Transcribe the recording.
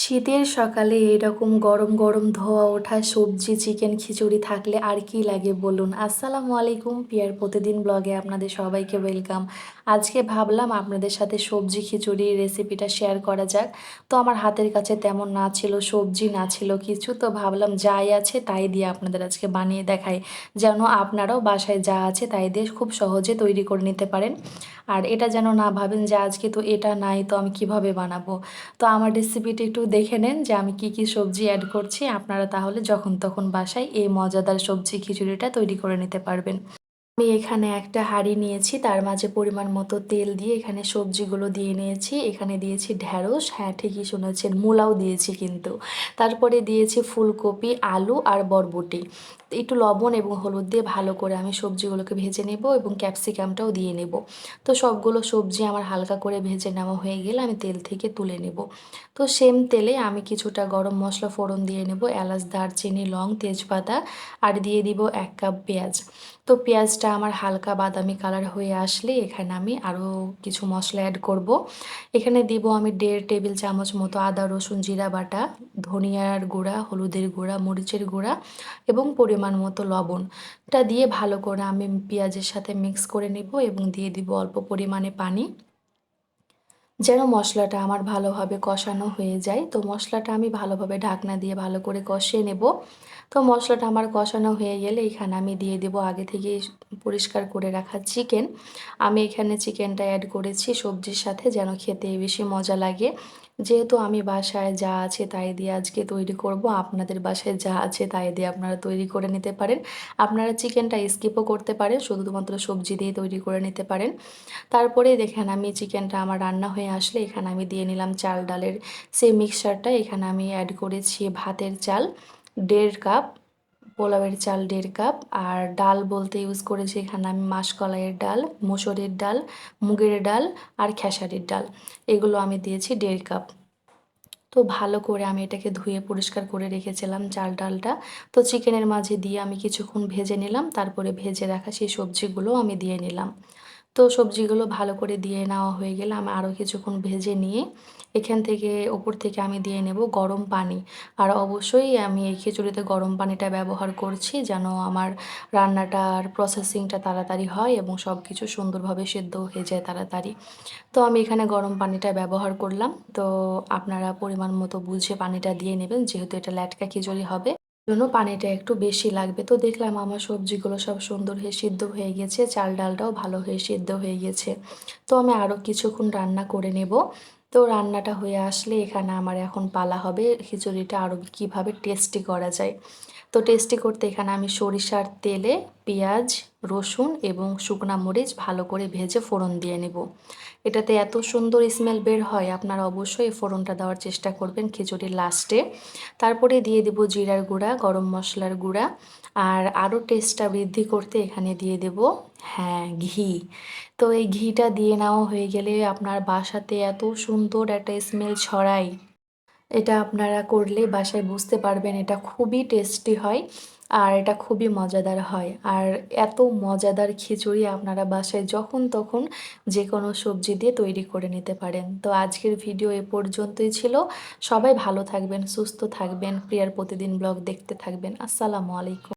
শীতের সকালে এরকম গরম গরম ধোয়া ওঠা সবজি, চিকেন খিচুড়ি থাকলে আর কি লাগে বলুন? আসসালামু আলাইকুম, পিয়ার প্রতিদিন ব্লগে আপনাদের সবাইকে ওয়েলকাম। আজকে ভাবলাম আপনাদের সাথে সবজি, খিচুড়ির রেসিপিটা শেয়ার করা যাক। তো আমার হাতের কাছে তেমন না ছিল সবজি, না ছিল কিছু, তো ভাবলাম যাই আছে তাই দিয়ে আপনাদের আজকে বানিয়ে দেখাই। যেন আপনারাও বাসায় যা আছে তাই দিয়ে খুব সহজে তৈরি করে নিতে পারেন। আর এটা যেন না ভাবেন যে আজকে তো এটা নাই, তো আমি কীভাবে বানাবো? তো আমার রেসিপিটা একটু দেখে নেন যে আমি কি কি সবজি অ্যাড করছি। আপনারা তাহলে যখন তখন বাসায় এই মজাদার সবজি খিচুড়িটা তৈরি করে নিতে পারবেন। আমি এখানে একটা হাঁড়ি নিয়েছি, তার মাঝে পরিমাণ মতো তেল দিয়ে এখানে সবজিগুলো দিয়ে নিয়েছি। এখানে দিয়েছি ঢ্যাঁড়স হ্যাঁ ঠিকই শুনেছেন, মূলাও দিয়েছি কিন্তু। তারপরে দিয়েছি ফুলকপি, আলু আর বরবটি। একটু লবণ এবং হলুদ দিয়ে ভালো করে আমি সবজিগুলোকে ভেজে নেব এবং ক্যাপসিকামটাও দিয়ে নেব। তো সবগুলো সবজি আমার হালকা করে ভেজে নেওয়া হয়ে গেলে আমি তেল থেকে তুলে নেব। তো সেম তেলে আমি কিছুটা গরম মশলা ফোড়ন দিয়ে নেব, এলাচ, দারচিনি, লং, তেজপাতা আর দিয়ে দিব এক কাপ পেঁয়াজ। তো পেঁয়াজটা আমার হালকা বাদামি কালার হয়ে আসলে এখানে আমি আরও কিছু মশলা অ্যাড করব। এখানে দিব আমি দেড় টেবিল চামচ মতো আদা, রসুন, জিরা বাটা, ধনিয়ার গুঁড়া, হলুদের গুঁড়া, মরিচের গুঁড়া এবং পরিমাণ মতো লবণটা দিয়ে ভালো করে আমি পেঁয়াজের সাথে মিক্স করে নেব এবং দিয়ে দিব অল্প পরিমাণে পানি। যেন মশলাটা আমার ভালোভাবে কষানো হয়ে যায়। তো মশলাটা আমি ভালোভাবে ঢাকনা দিয়ে ভালো করে কষিয়ে নেব। তো মশলাটা আমার কষানো হয়ে গেলে এখানে আমি দিয়ে দেব আগে থেকে পরিষ্কার করে রাখা চিকেন আমি এখানে চিকেনটা অ্যাড করেছি সবজির সাথে যেন খেতে বেশি মজা লাগে। যেহেতু আমি বাসায় যা আছে তাই দিয়ে আজকে তৈরি করব, আপনাদের বাসায় যা আছে তাই দিয়ে আপনারা তৈরি করে নিতে পারেন। আপনারা চিকেনটা স্কিপও করতে পারেন, শুধুমাত্র সবজি দিয়ে তৈরি করে নিতে পারেন। তারপরে দেখেন আমি চিকেনটা আমার রান্না হয়ে আসলে এখানে আমি দিয়ে নিলাম চাল ডালের সেই মিক্সচারটা এখানে আমি অ্যাড করেছি ভাতের চাল, দেড় কাপ পোলাওয়ের চাল দেড় কাপ, আর ডাল বলতে ইউজ করেছি এখানে আমি মাসকলাইয়ের ডাল, মুসুরির ডাল, মুগের ডাল, আর খেসারির ডাল। এগুলো আমি দিয়েছি দেড় কাপ। তো ভালো করে আমি এটাকে ধুয়ে পরিষ্কার করে রেখেছিলাম চাল ডালটা। তো চিকেনের মাঝে দিয়ে আমি কিছুক্ষণ ভেজে নিলাম, তারপরে ভেজে রাখা সেই সবজিগুলো আমি দিয়ে নিলাম। তো সবজিগুলো ভালো করে দিয়ে নেওয়া হয়ে গেলে আমি আরও কিছুক্ষণ ভেজে নিয়ে এখান থেকে ওপর থেকে আমি দিয়ে নেব গরম পানি। আর অবশ্যই আমি এই খিচুড়িতে গরম পানিটা ব্যবহার করছি যেন আমার রান্নাটার প্রসেসিংটা তাড়াতাড়ি হয় এবং সব কিছু সুন্দরভাবে সেদ্ধ হয়ে যায় তাড়াতাড়ি। তো আমি এখানে গরম পানিটা ব্যবহার করলাম। তো আপনারা পরিমাণ মতো বুঝে পানিটা দিয়ে নেবেন, যেহেতু এটা ল্যাটকা খিচুড়ি হবে। জন্য পানিটা একটু বেশি লাগবে। তো দেখলাম আমার সবজিগুলো সব সুন্দর হয়ে সিদ্ধ হয়ে গেছে, চাল ডালটাও ভালো হয়ে সিদ্ধ হয়ে গেছে। তো আমি আরও কিছুক্ষণ রান্না করে নেব। তো রান্নাটা হয়ে আসলে এখানে আমার এখন পালা হবে, খিচুড়িটা আরও কীভাবে টেস্টি করা যায়। তো টেস্টি করতে এখানে আমি সরিষার তেলে পেঁয়াজ, রসুন এবং শুকনা মরিচ ভালো করে ভেজে ফোড়ন দিয়ে নেব। এটাতে এত সুন্দর স্মেল বের হয়, আপনারা অবশ্যই ফোড়নটা দেওয়ার চেষ্টা করবেন খিচুড়ির লাস্টে তারপরে দিয়ে দেব জিরার গুঁড়া, গরম মশলার গুঁড়া আর আরও টেস্টটা বৃদ্ধি করতে এখানে দিয়ে দেব হ্যাঁ ঘি। তো এই ঘিটা দিয়ে নেওয়া হয়ে গেলে আপনার বাসাতে এত সুন্দর একটা স্মেল ছড়ায়। এটা আপনারা করলে বাসায় বুঝতে পারবেন এটা খুবই টেস্টি হয় আর এটা খুবই মজাদার হয়। আর এত মজাদার খিচুড়ি আপনারা বাসায় যখন তখন যে কোনো সবজি দিয়ে তৈরি করে নিতে পারেন। তো আজকের ভিডিও এ পর্যন্তই ছিল। সবাই ভালো থাকবেন, সুস্থ থাকবেন। প্রিয়ার প্রতিদিন ব্লগ দেখতে থাকবেন। আসসালামু আলাইকুম।